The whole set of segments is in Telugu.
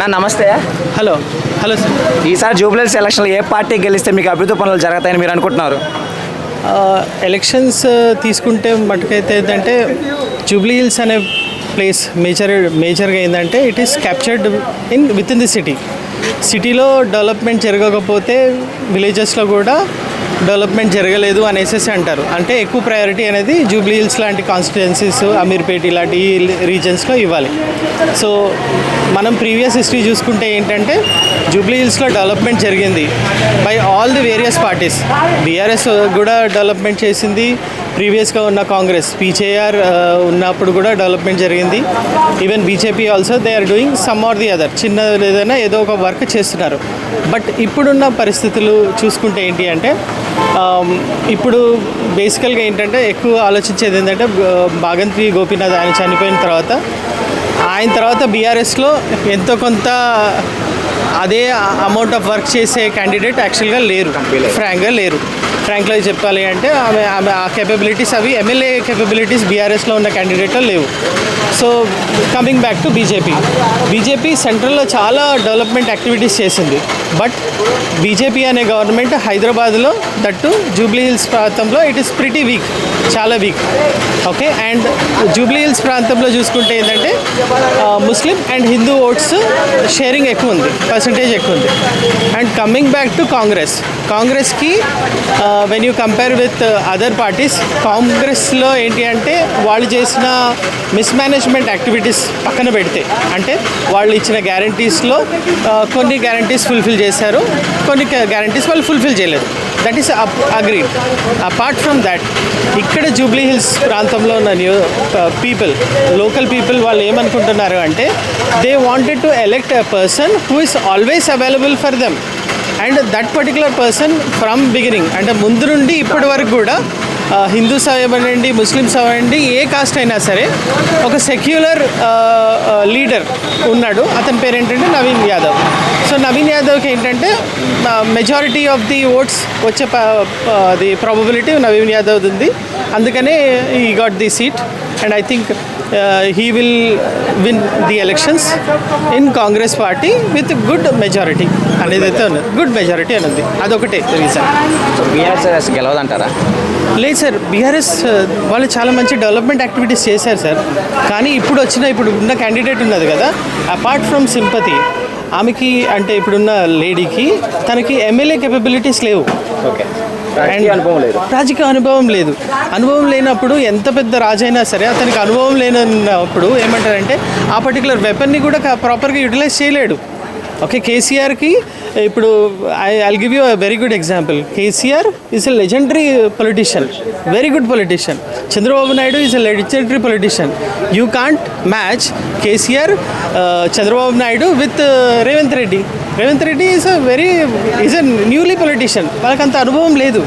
నా నమస్తే. Hello hello sir. ఈసారి జూబ్లీస్ ఎలక్షన్లో ఏ పార్టీ గెలిస్తే మీకు అభివృద్ధి పనులు జరుగుతాయని మీరు అనుకుంటున్నారు? ఎలక్షన్స్ తీసుకుంటే మటుకైతే ఏంటంటే జూబ్లీ హిల్స్ అనే ప్లేస్ మేజర్ మేజర్గా ఏంటంటే it is captured in with in the city సిటీలో డెవలప్మెంట్ జరగకపోతే విలేజెస్లో కూడా డెవలప్మెంట్ జరగలేదు అనేసి అంటారు. అంటే ఎక్కువ ప్రయారిటీ అనేది జూబ్లీ హిల్స్ లాంటి కాన్స్టిట్యుయెన్సీస్ అమీర్పేట్ ఇలాంటి ఈ రీజన్స్లో ఇవ్వాలి. సో మనం ప్రీవియస్ హిస్టరీ చూసుకుంటే ఏంటంటే జూబ్లీ హిల్స్లో డెవలప్మెంట్ జరిగింది by all the various parties BRS కూడా డెవలప్మెంట్ చేసింది ప్రీవియస్గా ఉన్న కాంగ్రెస్ పీచేఆర్ ఉన్నప్పుడు కూడా డెవలప్మెంట్ జరిగింది. Even BJP also they are doing some or the other చిన్న ఏదైనా ఏదో ఒక వర్క్ చేస్తున్నారు. బట్ ఇప్పుడున్న పరిస్థితులు చూసుకుంటే ఏంటి అంటే ఇప్పుడు బేసికల్గా ఏంటంటే ఎక్కువ ఆలోచించేది ఏంటంటే బాగంతి గోపీనాథ్ ఆయన చనిపోయిన తర్వాత ఆయన తర్వాత బీఆర్ఎస్లో ఎంతో కొంత అదే అమౌంట్ ఆఫ్ వర్క్ చేసే క్యాండిడేట్ యాక్చువల్గా లేరు. ఫ్రాంక్గా లేరు. ఫ్రాంక్లో చెప్పాలి అంటే ఆమె ఆమె ఆ కేపబిలిటీస్ అవి ఎమ్మెల్యే కేపబిలిటీస్ బీఆర్ఎస్లో ఉన్న క్యాండిడేట్లో లేవు. So coming back to BJP BJP సెంట్రల్లో చాలా డెవలప్మెంట్ యాక్టివిటీస్ చేసింది. బట్ బీజేపీ అనే గవర్నమెంట్ హైదరాబాద్లో దట్టు జూబ్లీ హిల్స్ ప్రాంతంలో ఇట్ ఈస్ ప్రిటీ వీక్ చాలా weak okay and Jubilee Hills ప్రాంతంలో చూసుకుంటే ఏంటంటే Muslim and Hindu votes sharing ఎక్కువ ఉంది పర్సంటేజ్ ఎక్కువ ఉంది. And coming back to Congress కాంగ్రెస్కి when you compare with other parties కాంగ్రెస్లో ఏంటి అంటే వాళ్ళు చేసిన మిస్మేనేజ్మెంట్ యాక్టివిటీస్ పక్కన పెడితే అంటే వాళ్ళు ఇచ్చిన గ్యారంటీస్లో కొన్ని గ్యారంటీస్ ఫుల్ఫిల్ చేశారు కొన్ని గ్యారంటీస్ వాళ్ళు ఫుల్ఫిల్ చేయలేదు. That is agreed apart from that ఇక్కడ జూబ్లీ హిల్స్ ప్రాంతంలో ఉన్న న్యూ పీపుల్ లోకల్ పీపుల్ వాళ్ళు ఏమనుకుంటున్నారు అంటే they wanted to elect a person who is always available for them and that particular person from beginning అంటే ముందు నుండి ఇప్పటి వరకు కూడా హిందూస్ అవ్వండి ముస్లిమ్స్ అవ్వండి ఏ కాస్ట్ అయినా సరే ఒక సెక్యులర్ లీడర్ ఉన్నాడు. అతని పేరు ఏంటంటే నవీన్ యాదవ్. సో నవీన్ యాదవ్కి ఏంటంటే మెజారిటీ ఆఫ్ ది ఓట్స్ వచ్చే ది ప్రాబబిలిటీ నవీన్ యాదవ్ ఉంది. అందుకనే ఈ got the seat and I think he will win the elections in Congress party with good majority అనేది అయితే ఉన్నది గుడ్ మెజారిటీ అనేది. అదొకటే రీజన్ బీఆర్ఎస్ గెలవదంటారా? లేదు సార్ బీఆర్ఎస్ వాళ్ళు చాలా మంచి డెవలప్మెంట్ యాక్టివిటీస్ చేశారు సార్. కానీ ఇప్పుడు వచ్చిన ఇప్పుడు ఉన్న క్యాండిడేట్ ఉన్నది కదా. అపార్ట్ ఫ్రమ్ సింపతి ఆమెకి అంటే ఇప్పుడున్న లేడీకి తనకి ఎమ్మెల్యే కెపబిలిటీస్ లేవు. ఓకే అనుభవం లేదు. రాజకీయ అనుభవం లేదు. అనుభవం లేనప్పుడు ఎంత పెద్ద రాజైనా సరే అతనికి అనుభవం లేనప్పుడు ఏమంటారంటే ఆ పర్టికులర్ వెపన్ని కూడా ప్రాపర్గా యూటిలైజ్ చేయలేడు. ఓకే కేసీఆర్కి ఇప్పుడు I I'll give you a very good example KCR is a legendary politician very good politician Chandrababu Naidu is a legendary politician you can't match KCR uh, Chandrababu Naidu with uh, Revanth Reddy. Revanth Reddy is a very is a newly politician వాళ్ళకి అంత అనుభవం లేదు.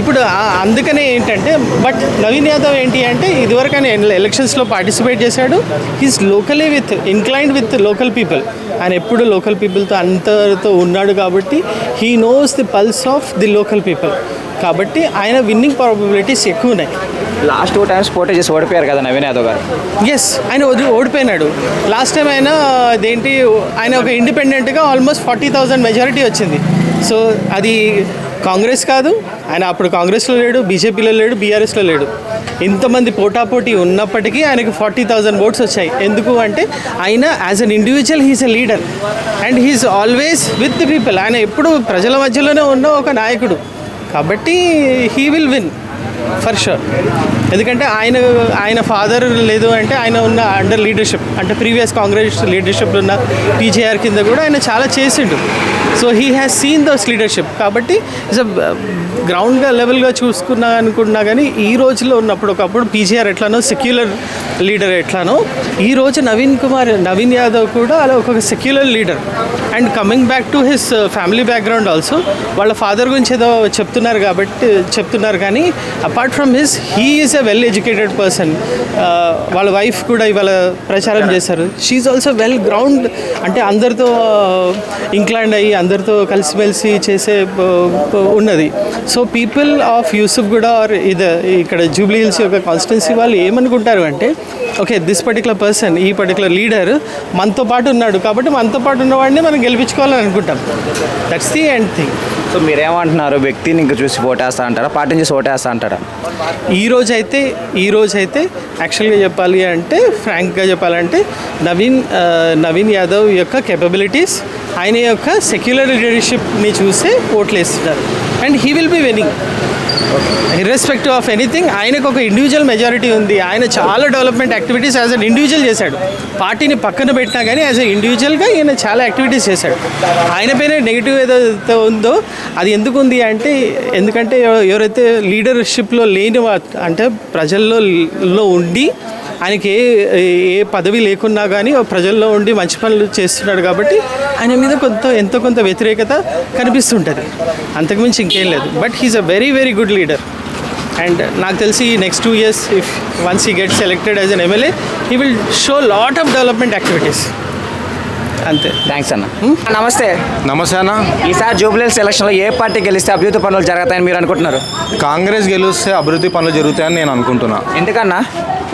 ఇప్పుడు అందుకనే ఏంటంటే బట్ నవీన్ యాదవ్ ఏంటి అంటే ఇదివరకు ఆయన ఎలక్షన్స్లో పార్టిసిపేట్ చేశాడు. He's locally with inclined with local people ఆయన ఎప్పుడు లోకల్ పీపుల్తో అంతతో ఉన్నాడు కాబట్టి he knows the pulse of the local people కాబట్టి ఆయన విన్నింగ్ ప్రాబిలిటీస్ ఎక్కువ ఉన్నాయి. లాస్ట్ టూ టైమ్స్ పోటీ చేసి ఓడిపోయారు కదా నవీన్ యాదవ్ గారు. ఎస్ ఆయన వదిలి ఓడిపోయినాడు. లాస్ట్ టైం ఆయన అదేంటి ఆయన ఒక ఇండిపెండెంట్గా ఆల్మోస్ట్ ఫార్టీ థౌజండ్ మెజారిటీ వచ్చింది. సో అది కాంగ్రెస్ కాదు. ఆయన అప్పుడు కాంగ్రెస్లో లేడు బీజేపీలో లేడు బీఆర్ఎస్లో లేడు. ఇంతమంది పోటాపోటీ ఉన్నప్పటికీ ఆయనకు ఫార్టీ థౌజండ్ ఓట్స్ వచ్చాయి. ఎందుకు అంటే ఆయన as an individual he's a leader and he's always with the people ఆయన ఎప్పుడు ప్రజల మధ్యలోనే ఉన్న ఒక నాయకుడు. కాబట్టి he will win for sure ఎందుకంటే ఆయన ఆయన ఫాదర్ లేదు అంటే ఆయన ఉన్న అండర్ లీడర్షిప్ అంటే ప్రీవియస్ కాంగ్రెస్ లీడర్షిప్లో ఉన్న పీజేఆర్ కింద కూడా ఆయన చాలా చేసిండు. So he has seen those leadership కాబట్టి ఇస్ గ్రౌండ్గా లెవెల్గా చూసుకున్నా అనుకున్నా కానీ ఈ రోజులో ఉన్నప్పుడు ఒకప్పుడు పీజీఆర్ ఎట్లానో సెక్యులర్ లీడర్ ఎట్లానో ఈ రోజు నవీన్ కుమార్ నవీన్ యాదవ్ కూడా అలా ఒక secular leader and coming back to his family background also వాళ్ళ ఫాదర్ గురించి ఏదో చెప్తున్నారు కాబట్టి చెప్తున్నారు కానీ apart from his he is a well educated person వాళ్ళ వైఫ్ కూడా ఇవాళ ప్రచారం చేశారు. షీఈ్ ఆల్సో వెల్ గ్రౌండ్ అంటే అందరితో uh, ఇంక్లైండ్ అయ్యి అందరితో కలిసిమెలిసి చేసే ఉన్నది. సో పీపుల్ ఆఫ్ యూసుఫ్ కూడా ఆర్ ఇది ఇక్కడ జూబ్లీ హిల్స్ యొక్క కాన్స్టిట్యున్సీ వాళ్ళు ఏమనుకుంటారు అంటే ఓకే దిస్ పర్టికులర్ పర్సన్ ఈ పర్టికులర్ లీడర్ మనతో పాటు ఉన్నాడు కాబట్టి మనతో పాటు ఉన్నవాడిని మనం గెలిపించుకోవాలని అనుకుంటాం. That's the end thing so మీరేమంటున్నారు? వ్యక్తిని ఇంకా చూసి ఓటేస్తా అంటారా? పార్టీని చూసి ఓటేస్తా అంటారా? ఈ రోజు అయితే ఈ రోజు అయితే యాక్చువల్గా చెప్పాలి అంటే ఫ్రాంక్గా చెప్పాలంటే నవీన్ నవీన్ యాదవ్ యొక్క కెపబిలిటీస్ ఆయన యొక్క సెక్యులర్ లీడర్షిప్ని చూసే ఓట్లు వేస్తున్నారు and he will be winning irrespective of anything ఆయనకు ఒక ఇండివిజువల్ మెజారిటీ ఉంది. ఆయన చాలా development activities as an individual చేశాడు. పార్టీని పక్కన పెట్టినా కానీ యాజ్ అ ఇండివిజువల్గా ఈయన చాలా యాక్టివిటీస్ చేశాడు. ఆయన పైన నెగిటివ్ ఏదైతే ఉందో అది ఎందుకు ఉంది అంటే ఎందుకంటే ఎవ- ఎవరైతే లీడర్షిప్లో లేని అంటే ప్రజల్లో ఉండి ఆయనకి ఏ ఏ పదవి లేకున్నా కానీ ప్రజల్లో ఉండి మంచి పనులు చేస్తున్నాడు కాబట్టి ఆయన మీద కొంత ఎంతో కొంత వ్యతిరేకత కనిపిస్తుంటుంది. అంతకుమించి ఇంకేం లేదు. But he's a very very good leader and నాకు తెలిసి next two years if once he get selected as an MLA he will show lot of development activities అంతే. థ్యాంక్స్ అన్న. నమస్తే. నమస్తే అన్న. ఈసారి జూబ్లీస్ ఎలక్షన్లో ఏ పార్టీ గెలిస్తే అభివృద్ధి పనులు జరుగుతాయని మీరు అనుకుంటున్నారు? కాంగ్రెస్ గెలిస్తే అభివృద్ధి పనులు జరుగుతాయని నేను అనుకుంటున్నా. ఎందుకన్నా?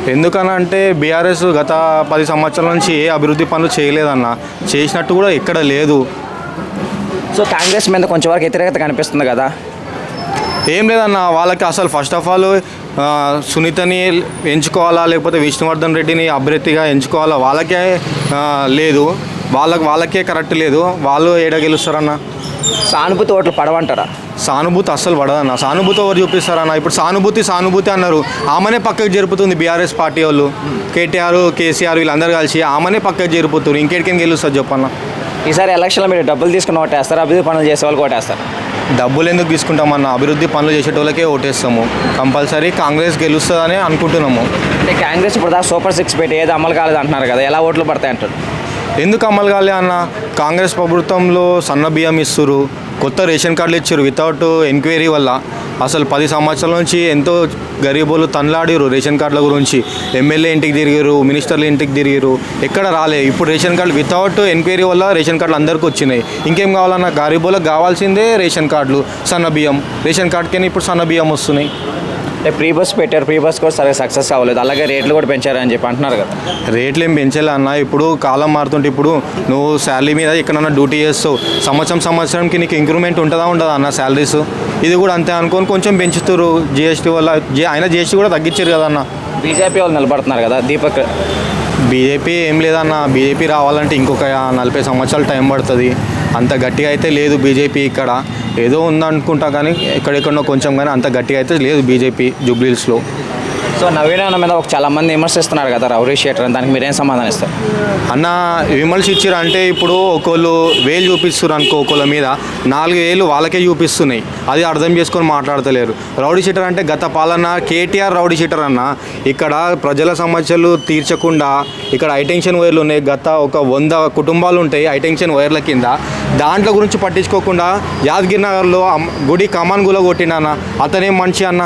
ఎందుకన్నా అంటే బీఆర్ఎస్ గత పది సంవత్సరాల నుంచి ఏ అభివృద్ధి పనులు చేయలేదన్న. చేసినట్టు కూడా ఎక్కడ లేదు. సో కాంగ్రెస్ మీద కొంచెం వరకు వ్యతిరేకత కనిపిస్తుంది కదా? ఏం లేదన్న. వాళ్ళకి అసలు ఫస్ట్ ఆఫ్ ఆల్ సునీతని ఎంచుకోవాలా లేకపోతే విష్ణువర్ధన్ రెడ్డిని అభ్యర్థిగా ఎంచుకోవాలా? వాళ్ళకే లేదు. వాళ్ళకి వాళ్ళకే కరెక్ట్ లేదు. వాళ్ళు ఏడ గెలుస్తారన్న? సానుభూతి ఓట్లు పడవంటారా? సానుభూతి అస్సలు పడదన్న. సానుభూతి ఎవరు చూపిస్తారన్న? ఇప్పుడు సానుభూతి సానుభూతి అన్నారు. ఆమెనే పక్కకు జరుపుతుంది బీఆర్ఎస్ పార్టీ వాళ్ళు. కేటీఆర్ కేసీఆర్ వీళ్ళందరూ కలిసి ఆమెనే పక్కకు జరుపుతారు. ఇంకెడికేం గెలుస్తారు చెప్పన్న? ఈసారి ఎలక్షన్లో మీరు డబ్బులు తీసుకుని ఓటేస్తారు అభివృద్ధి పనులు చేసే వాళ్ళకి ఓటేస్తారు. డబ్బులు ఎందుకు తీసుకుంటామన్న అభివృద్ధి పనులు చేసేటోళ్ళకే ఓటేస్తాము. కంపల్సరీ కాంగ్రెస్ గెలుస్తుందని అనుకుంటున్నాము. అంటే కాంగ్రెస్ ఇప్పుడు సూపర్ సిక్స్ పెట్టి ఏది అమలు కాలేదు అంటున్నారు కదా ఎలా ఓట్లు పడతాయి అంటారు ఎందుకు అమలు కాలే అన్న? కాంగ్రెస్ ప్రభుత్వంలో సన్న బియ్యం ఇస్తురు కొత్త రేషన్ కార్డులు ఇచ్చారు వితౌట్ ఎంక్వైరీ వల్ల. అసలు పది సంవత్సరాల నుంచి ఎంతో గరీబులు తన్లాడిరు రేషన్ కార్డుల గురించి. ఎమ్మెల్యే ఇంటికి తిరిగారు మినిస్టర్ల ఇంటికి తిరిగారు ఎక్కడ రాలే. ఇప్పుడు రేషన్ కార్డు వితౌట్ ఎంక్వైరీ వల్ల రేషన్ కార్డులు అందరికీ వచ్చినాయి. ఇంకేం కావాలన్నా గరీబులకు కావాల్సిందే రేషన్ కార్డులు సన్న బియ్యం. రేషన్ కార్డుకైనా ఇప్పుడు సన్న బియ్యం వస్తున్నాయి. అంటే ప్రీ బస్ పెట్టారు ప్రీ బస్ కూడా సరిగ్గా సక్సెస్ అవ్వలేదు. అలాగే రేట్లు కూడా పెంచారు అని చెప్పి అంటున్నారు కదా. రేట్లు ఏం పెంచలే అన్న. ఇప్పుడు కాలం మారుతుంటే ఇప్పుడు నువ్వు శాలరీ మీద ఎక్కడన్నా డ్యూటీ చేస్తావు. సంవత్సరం సంవత్సరంకి నీకు ఇంక్రిమెంట్ ఉంటుందా ఉండదా అన్న శాలరీస్? ఇది కూడా అంతే అనుకొని కొంచెం పెంచుతారు. జిఎస్టీ వల్ల అయినా జిఎస్టీ కూడా తగ్గించారు కదా అన్న. బీజేపీ వాళ్ళు నిలబడుతున్నారు కదా దీపక్ బీజేపీ ఏం లేదన్న. బీజేపీ రావాలంటే ఇంకొక నలభై సంవత్సరాలు టైం పడుతుంది. అంత గట్టిగా అయితే లేదు బీజేపీ ఇక్కడ. ఏదో ఉందనుకుంటా కానీ ఎక్కడెక్కడో కొంచెం కానీ అంత గట్టిగా అయితే లేదు బీజేపీ జూబ్లీస్లో సో నవీన అన్న మీద ఒక చాలా మంది విమర్శిస్తున్నారు కదా రౌరీ షేటర్ అని. దానికి మీరేం సమాధానం ఇస్తారు? అన్న విమర్శ ఇచ్చారు అంటే ఇప్పుడు ఒకళ్ళు వేలు చూపిస్తారు అనుకో ఒకళ్ళ మీద. నాలుగు వేలు వాళ్ళకే చూపిస్తున్నాయి. అది అర్థం చేసుకొని మాట్లాడతలేరు. రౌడీ షీటర్ అంటే గత పాలన కేటీఆర్ రౌడీ షీటర్ అన్న. ఇక్కడ ప్రజల సమస్యలు తీర్చకుండా ఇక్కడ హైటెన్షన్ వైర్లు ఉన్నాయి. గత ఒక వంద కుటుంబాలు ఉంటాయి హైటెన్షన్ వైర్ల కింద. దాంట్లో గురించి పట్టించుకోకుండా యాదగిరి నగర్లో గుడి కమాన్ గుల కొట్టిండన్న అతనే మంచి అన్న?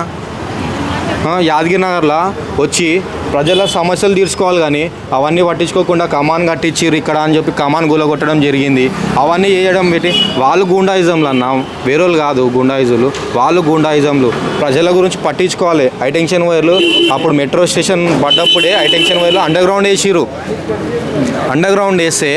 యాదగిరి నగర్లో వచ్చి ప్రజల సమస్యలు తీర్చుకోవాలి కానీ అవన్నీ పట్టించుకోకుండా కమాన్ కట్టించారు ఇక్కడ అని చెప్పి కమాన్ గులగొట్టడం జరిగింది. అవన్నీ చేయడం పెట్టి వాళ్ళు గుండాయిజంలు అన్న వేరేలు కాదు గుండాయిజులు. వాళ్ళు గుండాయిజంలు. ప్రజల గురించి పట్టించుకోవాలి. హైటెన్షన్ వైర్లు. అప్పుడు మెట్రో స్టేషన్ పడ్డప్పుడే హైటెన్షన్ వైర్లు అండర్ గ్రౌండ్ వేసిరు అండర్ గ్రౌండ్ వేస్తే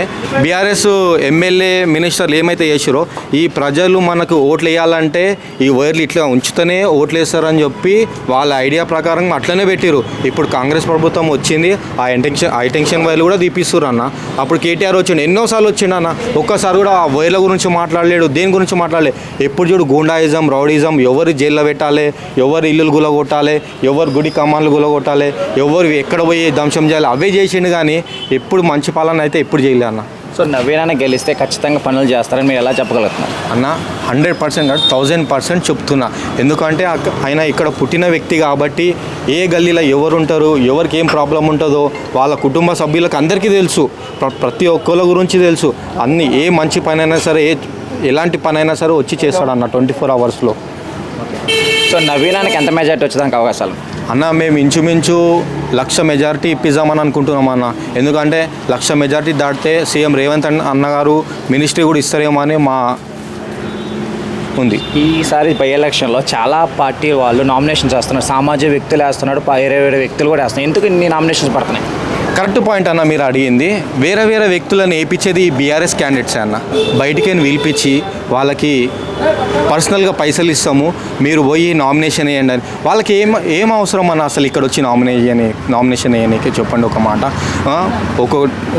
బీఆర్ఎస్ ఎమ్మెల్యే మినిస్టర్లు ఏమైతే చేసిరో ఈ ప్రజలు మనకు ఓట్లు వేయాలంటే ఈ వైర్లు ఇట్లా ఉంచుతూనే ఓట్లు వేస్తారని చెప్పి వాళ్ళ ఐడియా ప్రకారం అట్లనే పెట్టిరు ఇప్పుడు కాంగ్రెస్ ప్రభుత్వం వచ్చింది ఆ ఇంటెన్షన్ ఆ ఇంటెన్షన్ వైర్లు కూడా తీపిస్తున్నారు అన్న. అప్పుడు కేటీఆర్ వచ్చిండు ఎన్నోసార్లు వచ్చిండు అన్న. ఒక్కసారి కూడా ఆ వైర్ల గురించి మాట్లాడలేడు దేని గురించి మాట్లాడలేదు ఎప్పుడు చూడు గూండాయిజం రౌడీజం ఎవరు జైల్లో పెట్టాలి ఎవరు ఇల్లులు గులగొట్టాలి ఎవరు గుడి కమాన్లు గులగొట్టాలి ఎవరు ఎక్కడ పోయి ధ్వంసం చేయాలి అవే చేసిండు కానీ ఎప్పుడు మంచి పాలన అయితే ఎప్పుడు చేయలే అన్న. సో నవీన్ అన్న గెలిస్తే ఖచ్చితంగా పనులు చేస్తారని మీరు ఎలా చెప్పగలుగుతున్నారు? అన్న హండ్రెడ్ పర్సెంట్ కాదు థౌజండ్ పర్సెంట్ చెప్తున్నా. ఎందుకంటే ఆయన ఇక్కడ పుట్టిన వ్యక్తి కాబట్టి ఏ గల్లీలో ఎవరు ఉంటారు ఎవరికి ఏం ప్రాబ్లం ఉంటుందో వాళ్ళ కుటుంబ సభ్యులకు అందరికీ తెలుసు. ప్ర- ప్రతి ఒక్కళ్ళ గురించి తెలుసు. అన్ని ఏ మంచి పని అయినా సరే ఏ ఎలాంటి పని అయినా సరే వచ్చి చేస్తాడు అన్న ట్వంటీ ఫోర్ అవర్స్లో. సో నవీనానికి ఎంత మెజార్టీ వచ్చేదానికి అవకాశాలు? అన్న మేము ఇంచుమించు లక్ష మెజారిటీ ఇప్పిద్దామని అనుకుంటున్నాం అన్న. ఎందుకంటే లక్ష మెజారిటీ దాటితే సీఎం రేవంత్ అన్న అన్నగారు మినిస్ట్రీ కూడా ఇస్తారేమో అని మా ఉంది. ఈసారి బై ఎలక్షన్లో చాలా పార్టీ వాళ్ళు నామినేషన్స్ వేస్తున్నారు సామాజిక వ్యక్తులు వేస్తున్నాడు ప- వేరే వేరే వ్యక్తులు కూడా వేస్తున్నారు. ఎందుకు ఇన్ని నామినేషన్స్ పడుతున్నాయి? కరెక్ట్ పాయింట్ అన్న మీరు అడిగింది. వేరే వేరే వ్యక్తులను వేయించేది ఈ బీఆర్ఎస్ క్యాండిడేట్స్ అన్న. బయటికి పిలిపించి వాళ్ళకి పర్సనల్గా పైసలు ఇస్తాము మీరు పోయి నామినేషన్ వేయండి అని. వాళ్ళకి ఏం ఏం అవసరం అన్న అసలు ఇక్కడ వచ్చి నామినేషన్ నామినేషన్ వేయడానికి చెప్పండి ఒక మాట. ఒక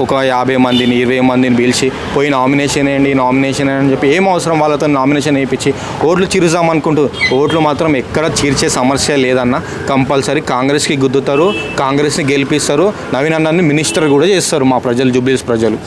ఒక యాభై మందిని ఇరవై మందిని పిలిచి పోయి నామినేషన్ వేయండి నామినేషన్ అని చెప్పి ఏం అవసరం వాళ్ళతో నామినేషన్ వేయించి ఓట్లు చిరుసాం అనుకుంటూ ఓట్లు మాత్రం ఎక్కడ చీర్చే సమస్య లేదన్న కంపల్సరీ కాంగ్రెస్కి గుద్దుతారు కాంగ్రెస్ని గెలిపిస్తారు. నవీన్ అన్నని మినిస్టర్ కూడా చేస్తారు మా ప్రజలు జూబ్లీస్ ప్రజలు.